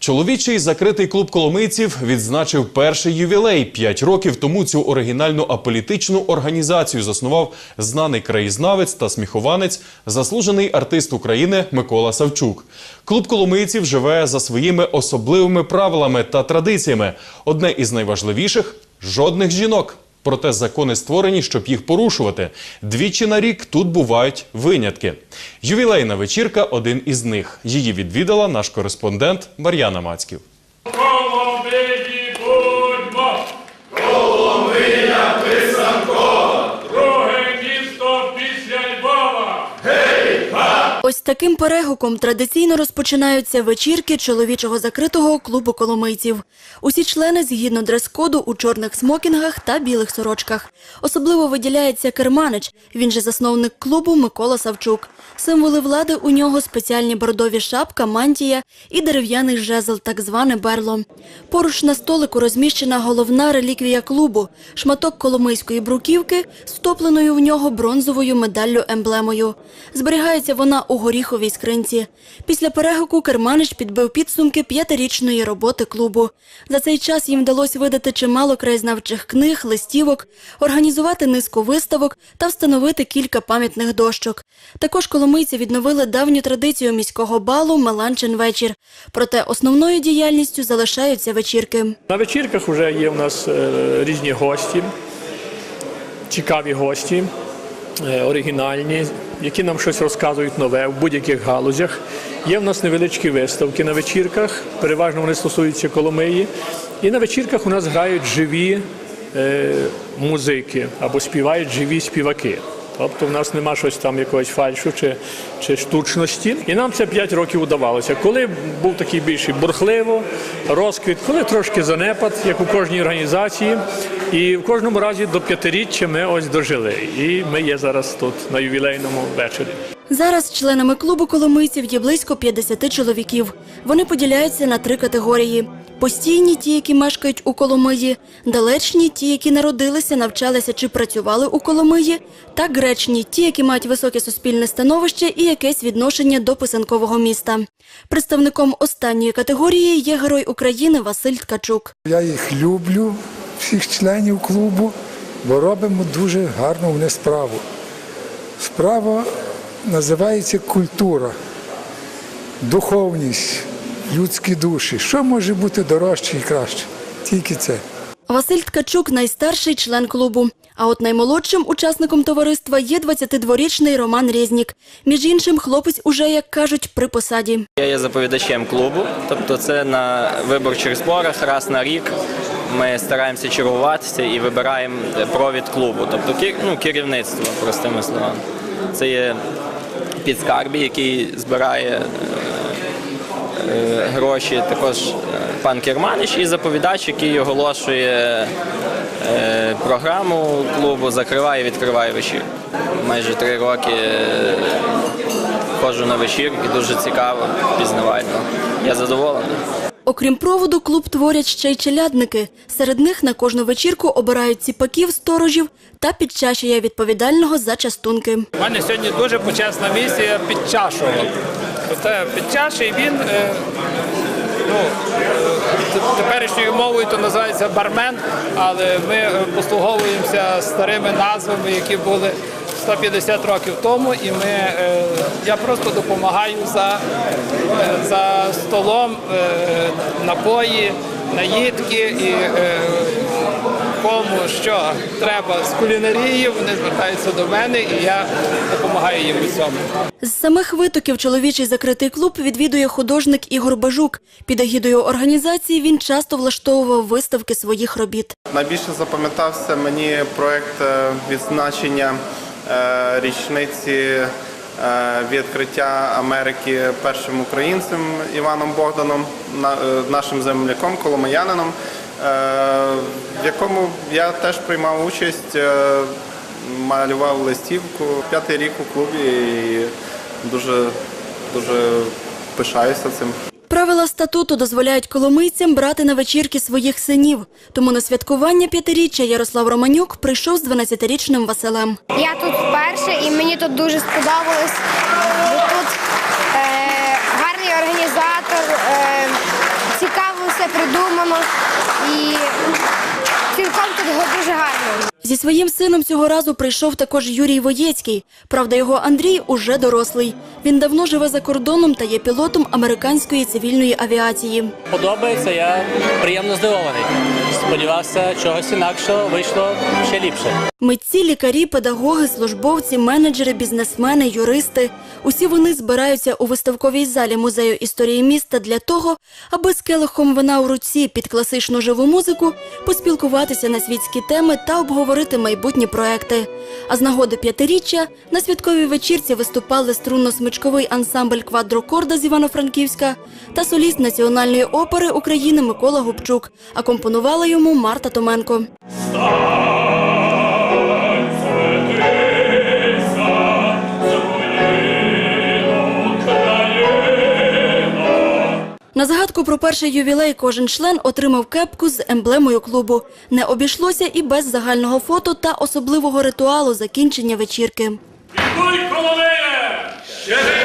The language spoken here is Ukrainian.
Чоловічий закритий клуб коломийців відзначив перший ювілей. П'ять років тому цю оригінальну аполітичну організацію заснував знаний краєзнавець та сміхованець, заслужений артист України Микола Савчук. Клуб коломийців живе за своїми особливими правилами та традиціями. Одне із найважливіших жодних жінок. Проте закони створені, щоб їх порушувати. Двічі на рік тут бувають винятки. Ювілейна вечірка один із них. Її відвідала наш кореспондент Мар'яна Мацьків. Таким перегуком традиційно розпочинаються вечірки чоловічого закритого клубу коломийців. Усі члени згідно дрес-коду у чорних смокінгах та білих сорочках. Особливо виділяється керманич, він же засновник клубу Микола Савчук. Символи влади у нього спеціальні бордові шапка, мантія і дерев'яний жезл, так зване берло. Поруч на столику розміщена головна реліквія клубу – шматок коломийської бруківки з втопленою в нього бронзовою медаллю-емблемою. Зберігається вона у горіховій скринці. Після перегуку Керманич підбив підсумки п'ятирічної роботи клубу. За цей час їм вдалося видати чимало краєзнавчих книг, листівок, організувати низку виставок та встановити кілька пам'ятних дощок. Також коломийці відновили давню традицію міського балу Меланчин вечір. Проте основною діяльністю залишаються вечірки. На вечірках вже є у нас е, різні гості, цікаві гості, оригінальні, які нам щось розказують нове в будь-яких галузях. Є в нас невеличкі виставки на вечірках, переважно вони стосуються Коломиї. І на вечірках у нас грають живі е, музики або співають живі співаки. Тобто в нас нема щось там якогось фальшу чи, чи штучності. І нам це 5 років удавалося. Коли був такий більший бурхливо, розквіт, коли трошки занепад, як у кожній організації. І в кожному разі до п'ятиріччя ми ось дожили. І ми є зараз тут на ювілейному вечорі. Зараз членами клубу коломийців є близько 50 чоловіків. Вони поділяються на три категорії: постійні ті, які мешкають у Коломиї, далечні ті, які народилися, навчалися чи працювали у Коломиї, та гречні ті, які мають високе суспільне становище і якесь відношення до писанкового міста. Представником останньої категорії є герой України Василь Ткачук. Я їх люблю, всіх членів клубу, бо робимо дуже гарну вони справу. Справа називається культура, духовність, людські душі. Що може бути дорожче і краще? Тільки це. Василь Ткачук найстарший член клубу. А от наймолодшим учасником товариства є 22-річний Роман Резнік. Між іншим, хлопець уже, як кажуть, при посаді. Я є заповідачем клубу, тобто це на виборчих зборах раз на рік. Ми стараємося чергуватися і вибираємо провід клубу, тобто ну, керівництво, простими словами. Це є підскарбі, який збирає гроші, також е, пан Керманич і заповідач, який оголошує е, програму клубу, закриває і відкриває вечір. Майже три роки е, ходжу на вечірки, дуже цікаво, пізнавально. Я задоволений. Окрім проводу, клуб творять ще й челядники. Серед них на кожну вечірку обирають ціпаків, сторожів та підчащує відповідального за частунки. У мене сьогодні дуже почесна місія підчашувати. Це підчашує він. е, Ну, е, теперішньою мовою то називається бармен, але ми е, послуговуємося старими назвами, які були 150 років тому, і ми, я просто допомагаю за, за столом напої, наїдки і кому що треба з кулінарії, вони звертаються до мене і я допомагаю їм у цьому. З самих витоків чоловічий закритий клуб відвідує художник Ігор Бажук. Під егідою організації він часто влаштовував виставки своїх робіт. Найбільше запам'ятався мені проект е, відзначення е, річниці е, відкриття Америки першим українцем Іваном Богданом, на- нашим земляком, коломиянином, е, в якому я теж приймав участь, е, малював листівку. П'ятий рік у клубі і дуже, дуже пишаюся цим. Правила статуту дозволяють коломийцям брати на вечірки своїх синів. Тому на святкування п'ятиріччя Ярослав Романюк прийшов з 12-річним Василем. Я тут вперше і мені тут дуже сподобалось. Бо тут е, гарний організатор, е, все придумано і цілком тут дуже гарно. Зі своїм сином цього разу прийшов також Юрій Воєцький. Правда, його Андрій уже дорослий. Він давно живе за кордоном та є пілотом американської цивільної авіації. Подобається, я приємно здивований. Сподівався, чогось інакшого вийшло ще ліпше. Митці, лікарі, педагоги, службовці, менеджери, бізнесмени, юристи – усі вони збираються у виставковій залі Музею історії міста для того, аби з келихом вина у руці під класичну живу музику поспілкуватися на світські теми та обговорити майбутні проекти. А з нагоди п'ятиріччя на святковій вечірці виступали струнно-смичковий ансамбль «Квадрокорда» з Івано-Франківська та соліст Національної опери України Микола Губчук. А компонувала йому Марта Томенко. На загадку про перший ювілей кожен член отримав кепку з емблемою клубу. Не обійшлося і без загального фото та особливого ритуалу закінчення вечірки. Ще